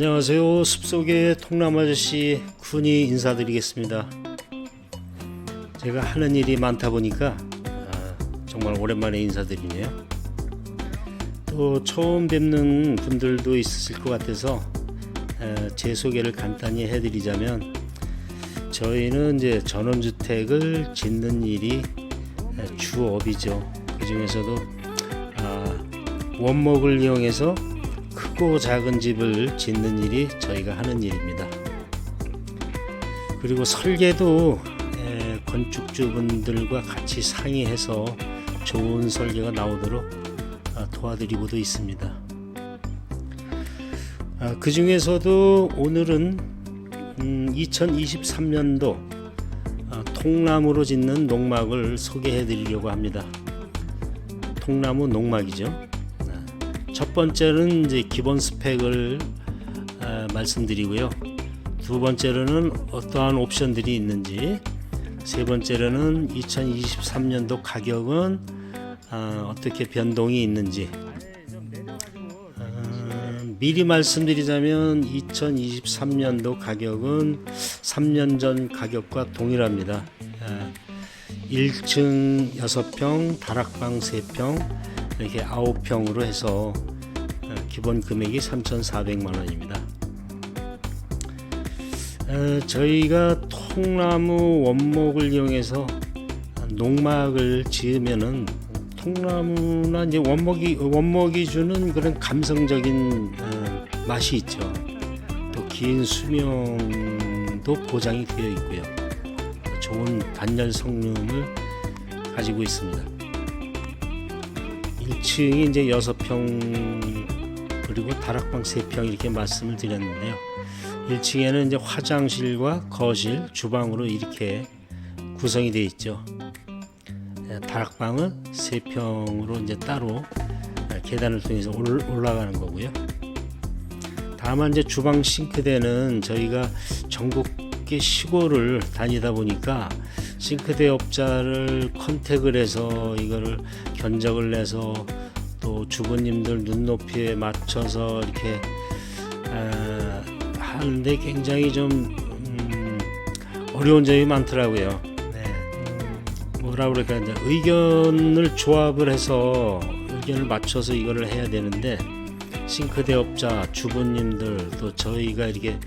안녕하세요. 숲속의 통나무 아저씨 군이 인사드리겠습니다. 제가 하는 일이 많다 보니까 아, 정말 오랜만에 인사드리네요. 또 처음 뵙는 분들도 있으실 것 같아서 에, 제 소개를 간단히 해드리자면 저희는 이제 전원주택을 짓는 일이 에, 주업이죠. 그 중에서도 아, 원목을 이용해서 크고 작은 집을 짓는 일이 저희가 하는 일입니다. 그리고 설계도 에, 건축주분들과 같이 상의해서 좋은 설계가 나오도록 아, 도와드리고도 있습니다. 아, 그 중에서도 오늘은 음, 2023년도 아, 통나무로 짓는 농막을 소개해 드리려고 합니다. 통나무 농막이죠. 첫 번째는 이제 기본 스펙을 아, 말씀드리고요. 두 번째로는 어떠한 옵션들이 있는지, 세 번째로는 2023년도 가격은 아, 어떻게 변동이 있는지. 아, 미리 말씀드리자면 2023년도 가격은 3년 전 가격과 동일합니다. 아, 1층 6평, 다락방 3평, 이렇게 9평으로 해서 어, 기본 금액이 3,400만 원입니다. 어, 저희가 통나무 원목을 이용해서 농막을 지으면은 통나무나 이제 원목이 원목이 주는 그런 감성적인 어, 맛이 있죠. 또 긴 수명도 보장이 되어 있고요. 좋은 단열 성능을 가지고 있습니다. 1층이 이제 6평 그리고 다락방 3평 이렇게 말씀을 드렸는데요. 1층에는 이제 화장실과 거실, 주방으로 이렇게 구성이 되어 있죠. 예, 다락방은 3평으로 이제 따로 계단을 통해서 올- 올라가는 거고요. 다만 이제 주방 싱크대는 저희가 전국 의 시골을 다니다 보니까 싱크대 업자를 컨택을 해서 이거를 견적을 내서 또 주부님들 눈높이에 맞춰서 이렇게 아, 하는데 굉장히 좀 음, 어려운 점이 많더라고요. 네. 음, 뭐라 그럴까 이제 의견을 조합을 해서 의견을 맞춰서 이거를 해야 되는데 싱크대 업자 주부님들 또 저희가 이렇게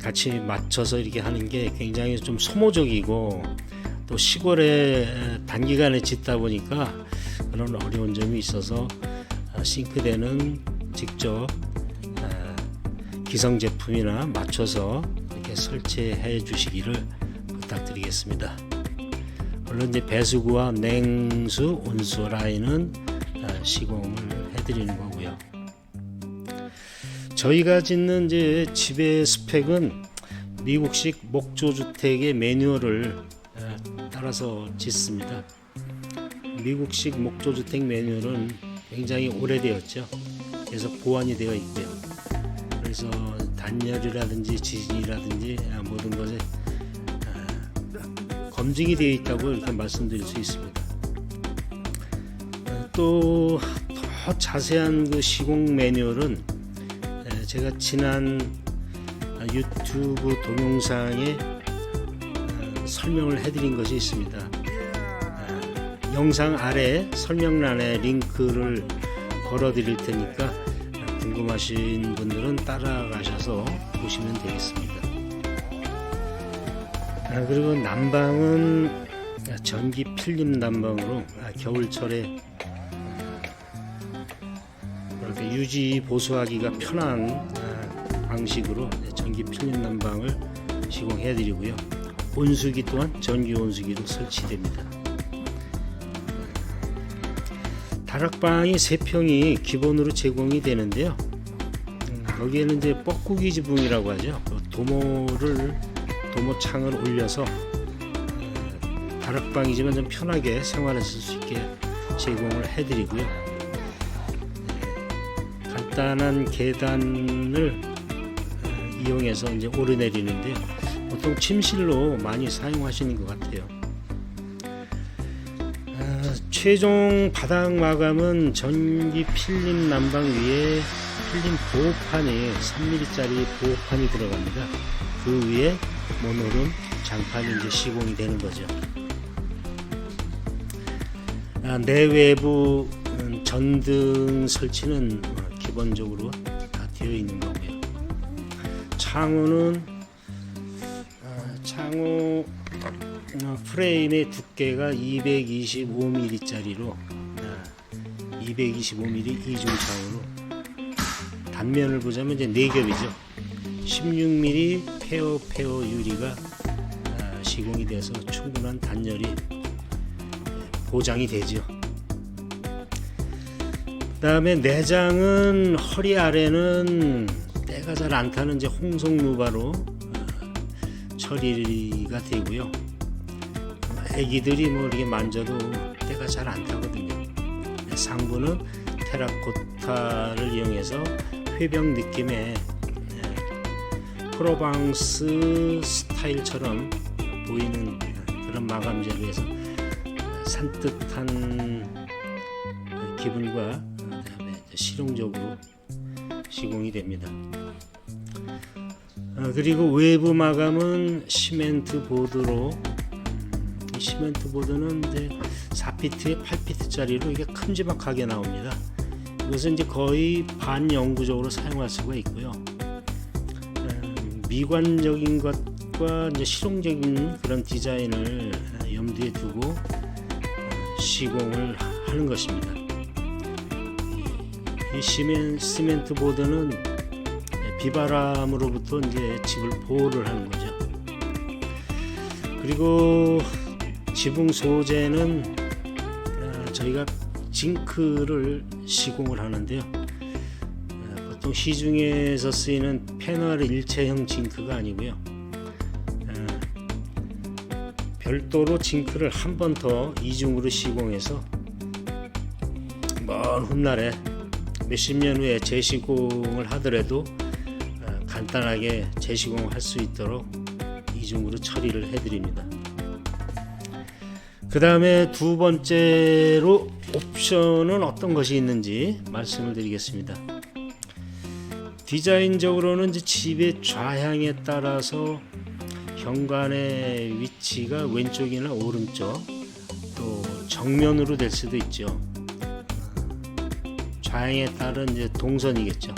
같이 맞춰서 이렇게 하는 게 굉장히 좀 소모적이고 또 시골에 단기간에 짓다 보니까 그런 어려운 점이 있어서 아, 싱크대는 직접 아, 기성 제품이나 맞춰서 이렇게 설치해 주시기를 부탁드리겠습니다. 물론 이제 배수구와 냉수, 온수 라인은 아, 시공을 해드리는 거고요. 저희가 짓는 이제 집의 스펙은 미국식 목조 주택의 매뉴얼을 에, 따라서 짓습니다. 미국식 목조 주택 매뉴얼은 굉장히 오래되었죠. 그래서 보완이 되어 있고요. 그래서 단열이라든지 지진이라든지 아, 모든 것에 아, 검증이 되어 있다고 이렇게 말씀드릴 수 있습니다. 어, 또더 자세한 그 시공 매뉴얼은 에, 제가 지난 아, 유튜브 동영상에 어, 설명을 해드린 것이 있습니다. 아, 영상 아래 설명란에 링크를 걸어 드릴 테니까 아, 궁금하신 분들은 따라가셔서 보시면 되겠습니다. 아, 그리고 난방은 전기 필름 난방으로 아, 겨울철에 그렇게 유지 보수하기가 편한 아, 방식으로 전기 필름 난방을 시공해 드리고요. 온수기 또한 전기 온수기로 설치됩니다. 다락방이 3평이 기본으로 제공이 되는데요. 음, 거기에는 이제 뻐꾸기 지붕이라고 하죠. 그 도모를 도모창을 올려서 어, 다락방이지만 좀 편하게 생활하실 수 있게 제공을 해드리고요. 네, 간단한 계단을 어, 이용해서 이제 오르내리는데요. 보통 침실로 많이 사용하시는 것 같아요. 아, 최종 바닥 마감은 전기 필름 난방 위에 필름 보호판이 3mm짜리 보호판이 들어갑니다. 그 위에 모노름 장판이 이제 시공이 되는 거죠. 아, 내외부 음, 전등 설치는 어, 기본적으로 다 되어 있는 거고요. 창호는 아, 창호 어, 프레임의 두께가 225mm짜리로 225mm 이중창으로 단면을 보자면 이제 네 겹이죠. 16mm 페어 페어 유리가 아, 시공이 돼서 충분한 단열이 보장이 되죠. 그다음에 내장은 허리 아래는 때가 잘 안 타는 이제 홍성 누바로 어, 처리가 되고요. 애기들이 뭐 이렇게 만져도 때가 잘 안 타거든요. 상부는 테라코타를 이용해서 회병 느낌의 네, 프로방스 스타일처럼 보이는 그런 마감재로 해서 산뜻한 기분과 실용적으로 시공이 됩니다. 아, 그리고 외부 마감은 시멘트 보드로 시멘트 보드는 이제 4피트에 8피트짜리로 이게 큼지막하게 나옵니다. 이것은 이제 거의 반영구적으로 사용할 수가 있고요. 음, 미관적인 것과 이제 실용적인 그런 디자인을 염두에 두고 어, 시공을 하는 것입니다. 이 시멘, 시멘트 보드는 비바람으로부터 이제 집을 보호를 하는 거죠. 그리고 지붕 소재는 아, 저희가 징크를 시공을 하는데요. 아, 보통 시중에서 쓰이는 패널 일체형 징크가 아니고요. 아, 별도로 징크를 한 번 더 이중으로 시공해서 먼 훗날에 몇십 년 후에 재시공을 하더라도 아, 간단하게 재시공할 수 있도록 이중으로 처리를 해드립니다. 그 다음에 두 번째로 옵션은 어떤 것이 있는지 말씀을 드리겠습니다. 디자인적으로는 이제 집의 좌향에 따라서 현관의 위치가 왼쪽이나 오른쪽 또 정면으로 될 수도 있죠. 좌향에 따른 이제 동선이겠죠.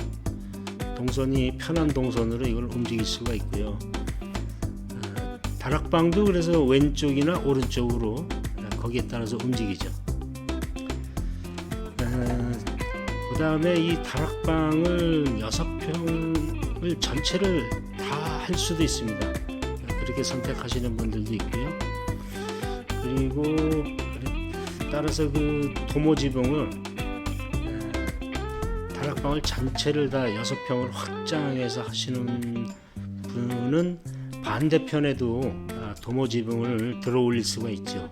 동선이 편한 동선으로 이걸 움직일 수가 있고요. 어, 다락방도 그래서 왼쪽이나 오른쪽으로 거기에 따라서 움직이죠. 그 다음에 이 다락방을 여섯 평을 전체를 다 할 수도 있습니다. 그렇게 선택하시는 분들도 있고요. 그리고 따라서 그 도모 지붕을 다락방을 전체를 다 여섯 평을 확장해서 하시는 분은 반대편에도 아, 도모 지붕을 들어 올릴 수가 있죠.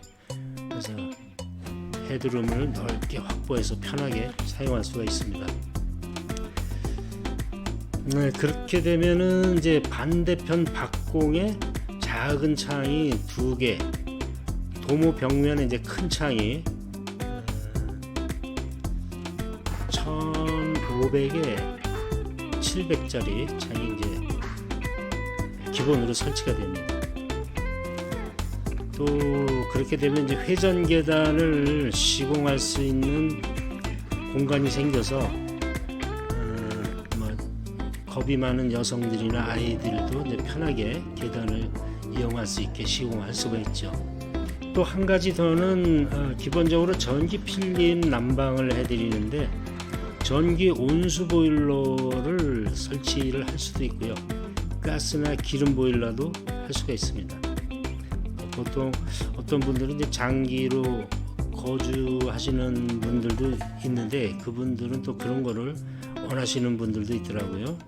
그래서 헤드룸을 넓게 확보해서 편하게 사용할 수가 있습니다. 네, 그렇게 되면은 이제 반대편 박공에 작은 창이 두 개, 도모 벽면에 이제 큰 창이 1,500에 700짜리 창이 이제 기본으로 설치가 됩니다. 또 그렇게 되면 이제 회전 계단을 시공할 수 있는 공간이 생겨서 어, 뭐 겁이 많은 여성들이나 아이들도 이제 편하게 계단을 이용할 수 있게 시공할 수가 있죠. 또 한 가지 더는 어, 기본적으로 전기 필름 난방을 해드리는데 전기 온수 보일러를 설치를 할 수도 있고요. 가스나 기름 보일러도 할 수가 있습니다. 보통 어떤 분들은 이제 장기로 거주하시는 분들도 있는데 그분들은 또 그런 거를 원하시는 분들도 있더라고요.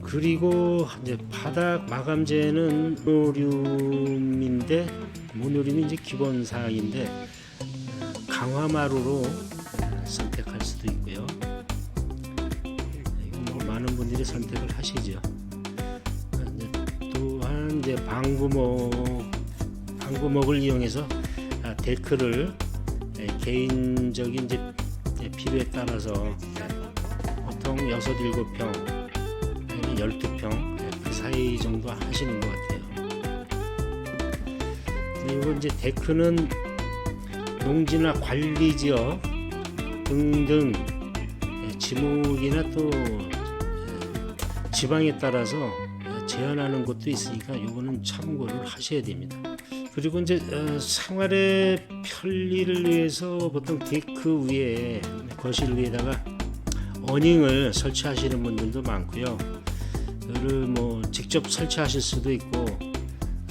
그리고 이제 바닥 마감재는 모듈인데 모듈이 이제 기본 사항인데 어, 강화마루로 어, 선택할 수도 있고요. 이거 뭐 많은 분들이 선택을 하시죠. 또한 이제 방구목 방구목을 이용해서 아, 데크를 예, 개인적인 이제 필요에 따라서 보통 6, 7평 아니면 12평 그 사이 정도 하시는 것 같아요. 그리고 이제 데크는 농지나 관리 지역 등등 예, 지목이나 또 예, 지방에 따라서 예, 제한하는 것도 있으니까 요거는 참고를 하셔야 됩니다. 그리고 이제 어, 생활의 편리를 위해서 보통 데크 위에 거실 위에다가 어닝을 설치하시는 분들도 많고요. 그를 뭐 직접 설치하실 수도 있고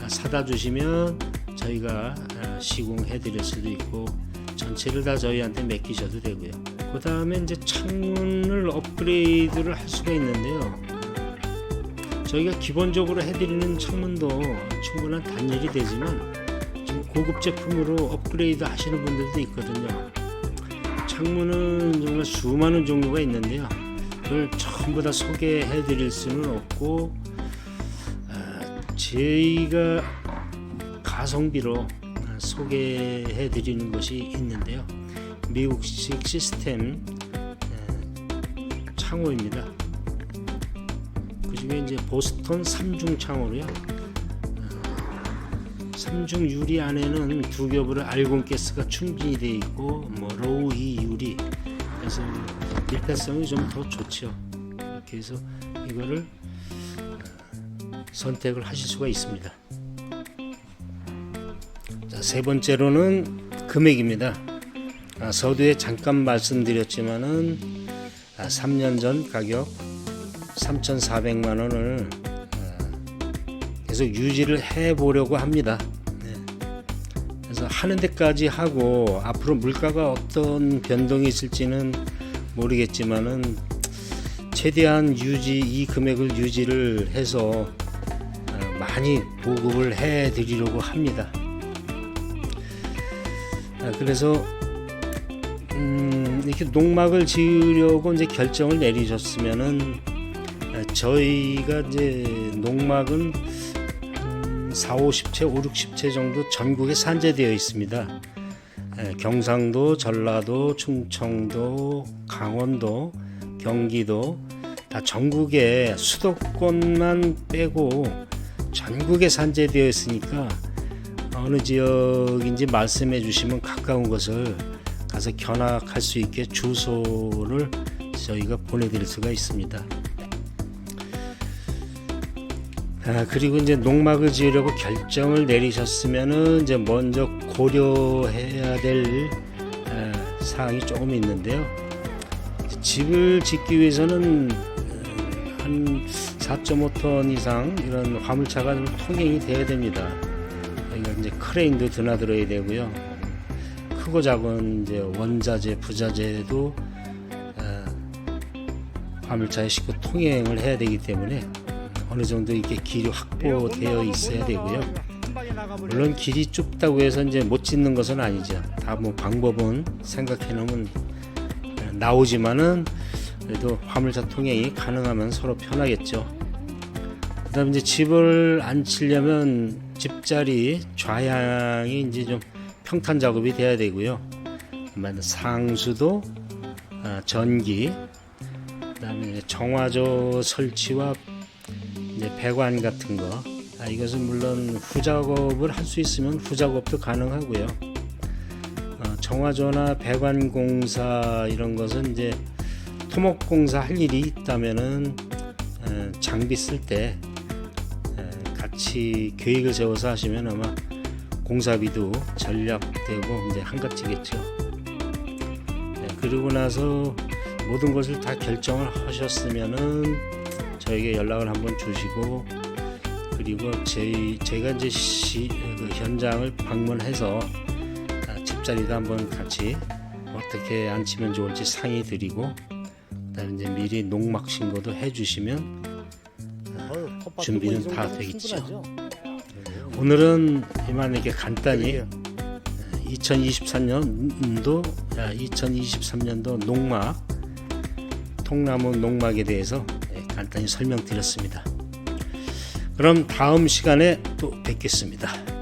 아, 사다 주시면 저희가 아, 시공해 드릴 수도 있고 전체를 다 저희한테 맡기셔도 되고요. 그 다음에 이제 창문을 업그레이드를 할 수가 있는데요. 저희가 기본적으로 해드리는 창문도 충분한 단열이 되지만 좀 고급 제품으로 업그레이드 하시는 분들도 있거든요. 창문은 정말 수많은 종류가 있는데요. 그걸 전부 다 소개해 드릴 수는 없고 아, 저희가 가성비로 아, 소개해 드리는 것이 있는데요. 미국식 시스템 에, 창호입니다. 그 중에 이제 보스턴 3중 창호로요. 삼중 유리 안에는 두 겹으로 알곤 가스가 충분히 되어 있고 뭐 로우 이 유리 그래서 밀폐성이 좀 더 좋죠. 해서 이거를 어, 선택을 하실 수가 있습니다. 자, 세 번째로는 금액입니다. 아, 서두에 잠깐 말씀드렸지만은 아, 3년 전 가격 3,400만 원을 계속 유지를 해 보려고 합니다. 네. 그래서 하는 데까지 하고 앞으로 물가가 어떤 변동이 있을지는 모르겠지만은 최대한 유지 이 금액을 유지를 해서 어, 많이 보급을 해 드리려고 합니다. 아, 그래서 음, 이렇게 농막을 지으려고 이제 결정을 내리셨으면은 아, 저희가 이제 농막은 4, 50채, 5, 60채 정도 전국에 산재되어 있습니다. 에, 경상도, 전라도, 충청도, 강원도, 경기도 다 전국에 수도권만 빼고 전국에 산재되어 있으니까 어느 지역인지 말씀해 주시면 가까운 것을 가서 견학할 수 있게 주소를 저희가 보내드릴 수가 있습니다. 아, 그리고 이제 농막을 지으려고 결정을 내리셨으면은 이제 먼저 고려해야 될 아, 사항이 조금 있는데요. 집을 짓기 위해서는 음, 한 4.5톤 이상 이런 화물차가 좀 통행이 돼야 됩니다. 이제 크레인도 드나들어야 되고요. 크고 작은 이제 원자재, 부자재도 아, 화물차에 싣고 통행을 해야 되기 때문에 어느 정도 이렇게 길이 확보되어 있어야 되고요. 물론 길이 좁다고 해서 이제 못 짓는 것은 아니죠. 다 뭐 방법은 생각해 놓으면 나오지만은 그래도 화물차 통행이 가능하면 서로 편하겠죠. 그다음 이제 집을 안 치려면 집자리 좌향이 이제 좀 평탄 작업이 돼야 되고요. 상수도 아, 전기 그다음에 정화조 설치와 배관 같은 거 아, 이것은 물론 후작업을 할 수 있으면 후작업도 가능하고요. 어, 정화조나 배관 공사 이런 것은 이제 토목 공사 할 일이 있다면은 어, 장비 쓸때 같이 계획을 세워서 하시면 아마 공사비도 절약되고 이제 한가지겠죠. 네, 그리고 나서 모든 것을 다 결정을 하셨으면은 저에게 연락을 한번 주시고 그리고 제, 제가 이제 시, 그 현장을 방문해서 아, 집자리도 한번 같이 어떻게 앉히면 좋을지 상의 드리고 그다음에 이제 미리 농막 신고도 해주시면 준비는 다 되겠죠. 오늘은 이만 이렇게 간단히 2023년도 2023년도 농막 통나무 농막에 대해서 네, 간단히 설명드렸습니다. 그럼 다음 시간에 또 뵙겠습니다.